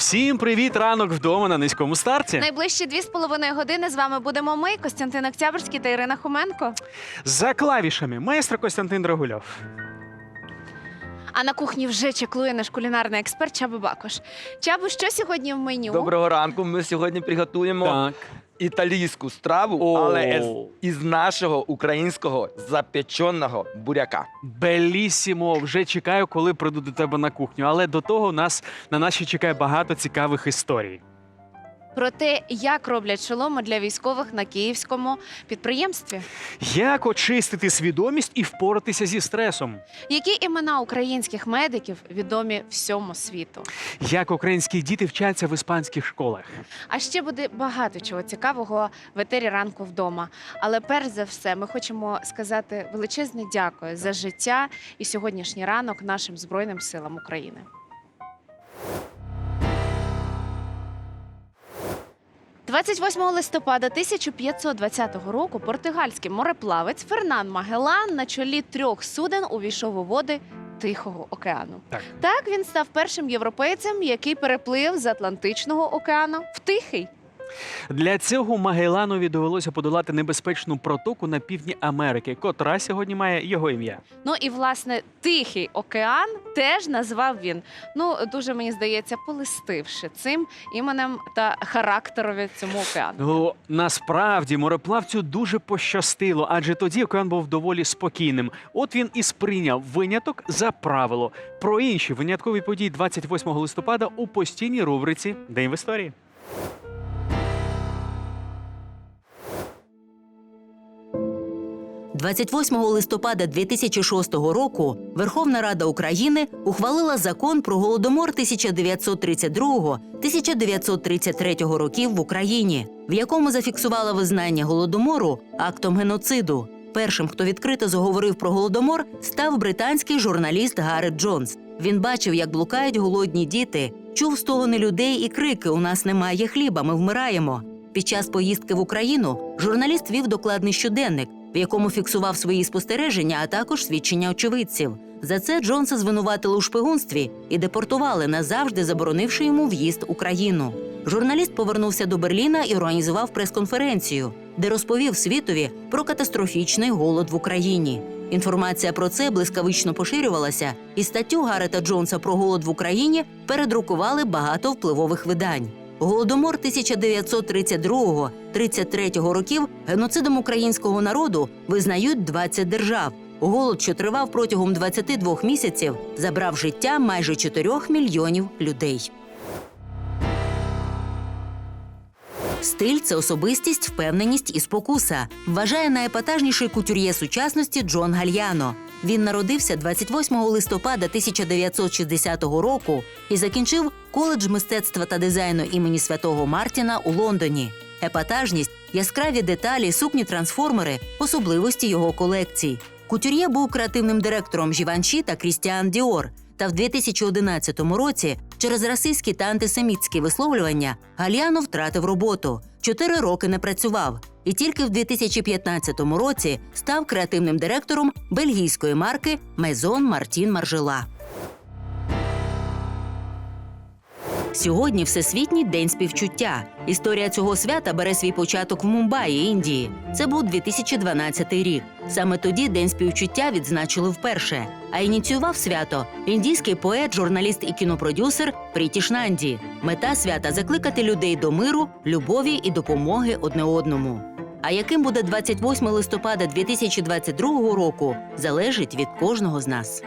Всім привіт! Ранок вдома на низькому старті. Найближчі дві з половиною години з вами будемо ми, Костянтин Октябрьський та Ірина Хоменко. За клавішами майстер Костянтин Драгульов. А на кухні вже чеклує наш кулінарний експерт Чаба Бакош. Чабу, що сьогодні в меню? Доброго ранку. Ми сьогодні приготуємо Так. Італійську страву, але з- із нашого українського запеченого буряка. Белісімо, вже чекаю, коли прийду до тебе на кухню. Але до того нас на нас ще чекає багато цікавих історій. Про те, як роблять шоломи для військових на київському підприємстві. Як очистити свідомість і впоратися зі стресом? Які імена українських медиків відомі всьому світу? Як українські діти вчаться в іспанських школах? А ще буде багато чого цікавого в етері ранку вдома. Але перш за все, ми хочемо сказати величезне дякую за життя і сьогоднішній ранок нашим збройним силам України. «28 листопада 1520 року португальський мореплавець Фернан Магелан на чолі трьох суден увійшов у води Тихого океану. Так. Так він став першим європейцем, який переплив з Атлантичного океану в Тихий. Для цього Магелланові довелося подолати небезпечну протоку на півдні Америки, котра сьогодні має його ім'я. Ну і власне Тихий океан теж назвав він. Ну дуже мені здається, полистивши цим іменем та характерові цьому океану. Ну насправді мореплавцю дуже пощастило, адже тоді океан був доволі спокійним. От він і сприйняв виняток за правило. Про інші виняткові події 28 листопада у постійній рубриці День в історії. – 28 листопада 2006 року Верховна Рада України ухвалила закон про голодомор 1932-1933 років в Україні, в якому зафіксувала визнання голодомору актом геноциду. Першим, хто відкрито заговорив про голодомор, став британський журналіст Гарет Джонс. Він бачив, як блукають голодні діти, чув стогони людей і крики: У нас немає хліба, ми вмираємо. Під час поїздки в Україну журналіст вів докладний щоденник, в якому фіксував свої спостереження, а також свідчення очевидців. За це Джонса звинуватили у шпигунстві і депортували назавжди, заборонивши йому в'їзд у країну. Журналіст повернувся до Берліна і організував прес-конференцію, де розповів світові про катастрофічний голод в Україні. Інформація про це блискавично поширювалася, і статтю Гарета Джонса про голод в Україні передрукували багато впливових видань. Голодомор 1932-33 років геноцидом українського народу визнають 20 держав. Голод, що тривав протягом 22 місяців, забрав життя майже 4 мільйонів людей. Стиль це особистість, впевненість і спокуса. Вважає найепатажніший кутюр'є сучасності Джон Гальяно. Він народився 28 листопада 1960 року і закінчив коледж мистецтва та дизайну імені святого Мартіна у Лондоні. Епатажність, яскраві деталі, сукні трансформери, особливості його колекцій. Кутюр'є був креативним директором Живанші та Крістіан Діор. Та в 2011 році через расистські та антисемітські висловлювання Гальяно втратив роботу. Чотири роки не працював. І тільки в 2015 році став креативним директором бельгійської марки Мезон Мартін Маржела. Сьогодні Всесвітній день співчуття. Історія цього свята бере свій початок в Мумбаї, Індії. Це був 2012 рік. Саме тоді День співчуття відзначили вперше. А ініціював свято індійський поет, журналіст і кінопродюсер Прітіш Нанді. Мета свята закликати людей до миру, любові і допомоги одне одному. А яким буде 28 листопада 2022 року, залежить від кожного з нас.